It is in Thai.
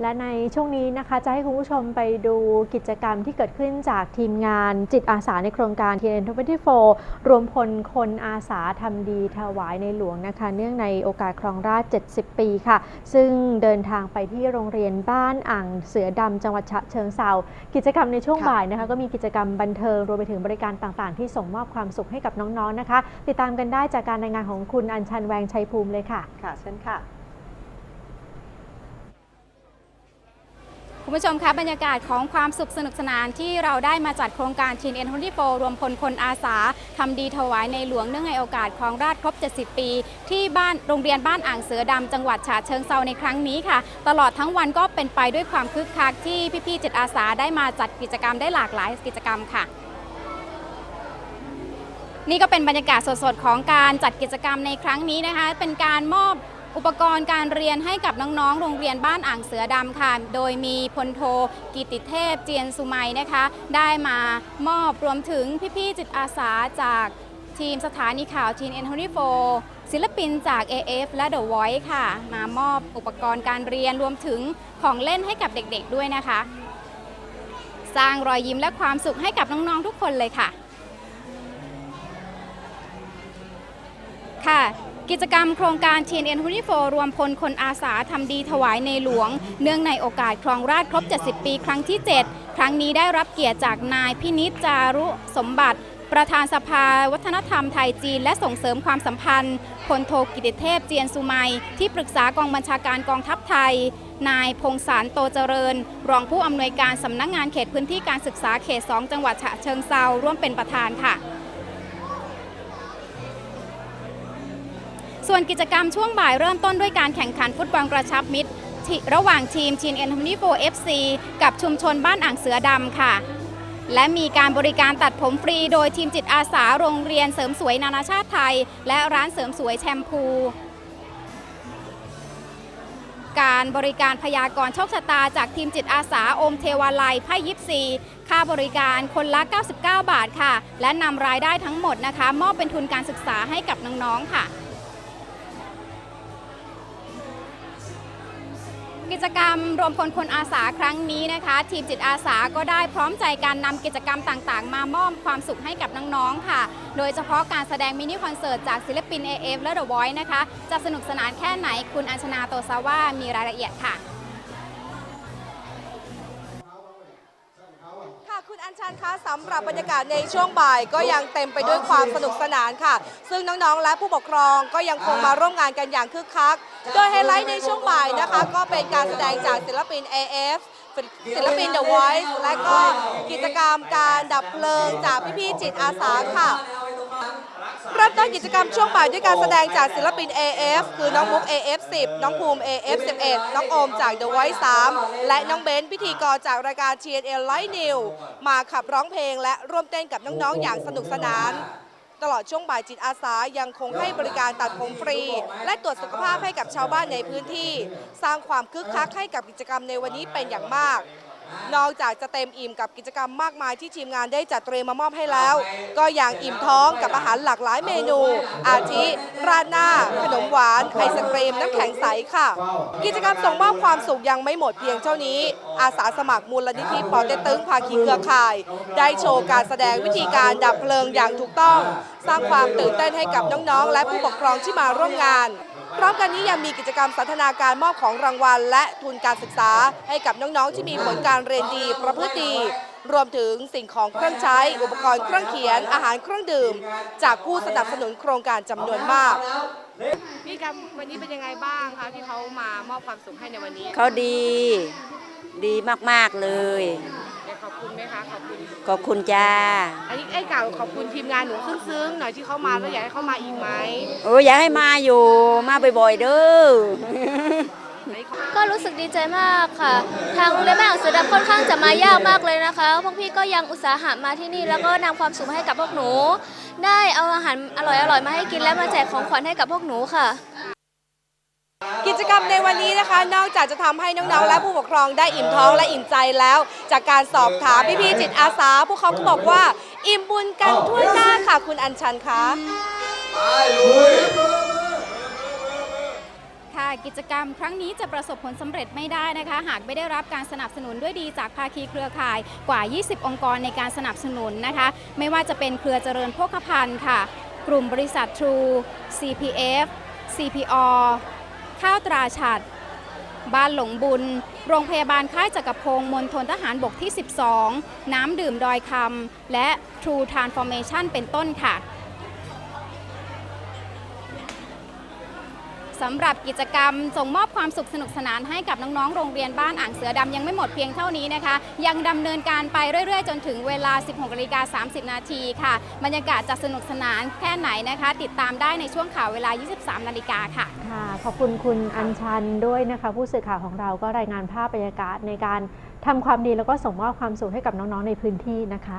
และในช่วงนี้นะคะจะให้คุณผู้ชมไปดูกิจกรรมที่เกิดขึ้นจากทีมงานจิตอาสาในโครงการ TN24 รวมพลคนอาสาทำดีถวายในหลวงนะคะ เนื่องในโอกาสครองราช 70 ปีค่ะ ซึ่งเดินทางไปที่โรงเรียนบ้านอ่างเสือดำจังหวัดฉะเชิงเซากิจกรรมในช่วงบ่ายนะคะก็มีกิจกรรมบันเทิงรวมไปถึงบริการต่างๆ ที่ส่งมอบความสุขให้กับน้องๆนะคะ ติดตามกันได้จากการรายงานของคุณอัญชันแวงชัยภูมิเลยค่ะค่ะเช่นค่ะ คุณผู้ชมคะบรรยากาศของความสุขสนุกสนานที่เราได้มาจัดโครงการทีนเอ็นทรีโรวมพลคนอาสาทำดีถวายในหลวงเนื่องในโอกาสของราชครบ 70 ปี ที่บ้านโรงเรียนบ้านอ่างเสือดำจังหวัดฉะเชิงเซาในครั้งนี้ค่ะ ตลอดทั้งวันก็เป็นไปด้วยความคึกคักที่พี่ๆจิตอาสาได้มาจัดกิจกรรมได้หลากหลายกิจกรรมค่ะนี่ก็เป็นบรรยากาศสดๆของการจัดกิจกรรมในครั้งนี้นะคะ เป็นการมอบ อุปกรณ์การเรียนให้กับน้องๆ โรงเรียนบ้านอ่างเสือดำค่ะ โดยมีพลโทกิติเทพเจียนสุไมนะคะ ได้มามอบรวมถึงพี่ๆจิตอาสาจากทีมสถานีข่าวทีนเอ็นทรีโฟศิลปินจาก AF และ The Voice ค่ะ มามอบอุปกรณ์การเรียนรวมถึงของเล่นให้กับเด็กๆด้วยนะคะ สร้างรอยยิ้มและความสุขให้กับน้องๆทุกคนเลยค่ะ ค่ะ กิจกรรมโครงการ TNN 24รวมพลคนอาสาทำดีถวายในหลวง เนื่องในโอกาสครองราชครบ 70 ปีครั้งที่ 7 ครั้งนี้ได้รับเกียรติจากนายพินิจจารุสมบัติ ประธานสภาวัฒนธรรมไทยจีน และส่งเสริมความสัมพันธ์พลโทกิติเทพเจียนสุไมที่ปรึกษากองบัญชาการกองทัพไทย นายพงศารโตเจริญ รองผู้อำนวยการสำนักงงานเขตพื้นที่การศึกษาเขต 2 จังหวัดฉะเชิงเซาร่วมเป็นประธานค่ะ ส่วนกิจกรรมช่วงบ่ายเริ่มต้นด้วยการแข่งขันฟุตบอลกระชับมิตร ระหว่างทีมชินเอ็นทนีโฟเอฟซีกับชุมชนบ้านอ่างเสือดำค่ะ และมีการบริการตัดผมฟรีโดยทีมจิตอาสาโรงเรียนเสริมสวยนานาชาติไทย และร้านเสริมสวยแชมพู การบริการพยากรณ์โชคชะตาจากทีมจิตอาสาอมเทวาลัยไพ่ยิปซีค่าบริการคนละ 99 บาทค่ะ และนำรายได้ทั้งหมดนะคะ มอบเป็นทุนการศึกษาให้กับน้องๆค่ะ กิจกรรมรวมพลคนอาสาครั้งนี้นะคะ ทีมจิตอาสาก็ได้พร้อมใจการนำกิจกรรมต่างๆ มามอบความสุขให้กับน้องๆค่ะ โดยเฉพาะการแสดงมินิคอนเสิร์ตจากศิลปิน AF และ The Voice นะคะ จะสนุกสนานแค่ไหนคุณอัญชนาโตซาว่ามีรายละเอียดค่ะ อัญชันคะสำหรับบรรยากาศในช่วงบ่ายก็ยังเต็มไปด้วยความสนุกสนานค่ะ ซึ่งน้องๆและผู้ปกครองก็ยังคงมาร่วมงานกันอย่างคึกคัก โดยไฮไลท์ในช่วงบ่ายนะคะ ก็เป็นการแสดงจากศิลปิน AF ศิลปิน The Voice และก็กิจกรรมการดับเพลิงจากพี่ๆจิตอาสาค่ะ เริ่มต้นกิจกรรมช่วงบ่ายด้วยการแสดงจากศิลปิน AF คือน้องมุก AF 10 น้องภูมิ AF 11 น้องโอมจาก The Voice 3 และน้องเบนพิธีกรจากรายการ TNL Live New มาขับร้องเพลงและร่วมเต้นกับน้องๆ อย่างสนุกสนาน ตลอดช่วงบ่ายจิตอาสายังคงให้บริการตัดผมฟรี และตรวจสุขภาพให้กับชาวบ้านในพื้นที่ สร้างความคึกคักให้กับกิจกรรมในวันนี้เป็นอย่างมาก นอกจากจะเต็มอิ่มกับกิจกรรมมากมายที่ทีมงานได้จัดเตรียมมามอบให้แล้ว ก็ยังอิ่มท้องกับอาหารหลากหลายเมนู อาทิ ราดหน้า ขนมหวาน ไอศครีม น้ำแข็งใสค่ะ กิจกรรมส่งมอบความสุขยังไม่หมดเพียงเท่านี้ อาสาสมัครมูลนิธิปอเต็กตึงภาคีเครือข่าย ได้โชว์การแสดงวิธีการดับเพลิงอย่างถูกต้อง สร้างความตื่นเต้นให้กับน้องๆ และผู้ปกครองที่มาร่วมงาน พร้อมกันนี้ยังมีกิจกรรมสันทนาการมอบของรางวัล และทุนการศึกษาให้กับน้องๆ ที่มีผลการเรียนดีประพฤติดี รวมถึงสิ่งของเครื่องใช้ อุปกรณ์เครื่องเขียน อาหารเครื่องดื่ม จากผู้สนับสนุนโครงการจำนวนมากพี่กรรมวันนี้เป็นยังไงบ้างคะที่เขามามอบความสุขให้ในวันนี้ เขาดี ดีมากๆเลยอยาก ขอบคุณไหมคะขอบคุณขอบคุณจ้า อันนี้ไอ้ยกล่าวขอบคุณทีมงานหนูซึ้งๆหน่อยที่เขามาแล้วอยากให้เขามาอีกไหมโอ้ยอยากให้มาอยู่มาบ่อยๆเด้ออันนี้ขอก็รู้สึกดีใจมากค่ะ ทางโรงเรียนแม่อ่างเสือดำค่อนข้างจะมายากมากเลยนะคะ พวกพี่ก็ยังอุตสาหะมาที่นี่ แล้วก็นำความสุขมาให้กับพวกหนู ได้เอาอาหารอร่อยๆมาให้กินและมาแจกของขวัญให้กับพวกหนูค่ะ กิจกรรมในวันนี้นะคะ นอกจากจะทำให้น้องๆ และผู้ปกครองได้อิ่มท้องและอิ่มใจแล้ว จากการสอบถามพี่ๆจิตอาสา พวกเขาก็บอกว่า อิ่มบุญกันทั่วหน้าค่ะคุณอัญชันคะค่ะกิจกรรมครั้งนี้จะประสบผลสำเร็จไม่ได้นะคะ หากไม่ได้รับการสนับสนุนด้วยดีจากภาคีเครือข่ายกว่า 20 องค์กรในการสนับสนุนนะคะ ไม่ว่าจะเป็นเครือเจริญโภคภัณฑ์ค่ะ กลุ่มบริษัท True CPF CPO ข้าวตราฉัดบ้านหลงบุญ โรงพยาบาลค่ายจักรพงศ์มณฑลทหารบกที่ 12 น้ำดื่มดอยคำและ True Transformation เป็นต้นค่ะ สำหรับกิจกรรมส่งมอบความสุขสนุกสนานให้กับน้องๆ โรงเรียนบ้านอ่างเสือดำยังไม่หมดเพียงเท่านี้นะคะ ยังดำเนินการไปเรื่อยๆ จนถึงเวลา 16นาฬิกา30 นาทีค่ะ บรรยากาศจะสนุกสนานแค่ไหนนะคะ ติดตามได้ในช่วงข่าวเวลา 23 นาฬิกาค่ะ ค่ะ ขอบคุณคุณอัญชันด้วยนะคะ ผู้สื่อข่าวของเราก็รายงานภาพบรรยากาศในการทำความดีแล้วก็ส่งมอบความสุขให้กับน้องๆในพื้นที่นะคะ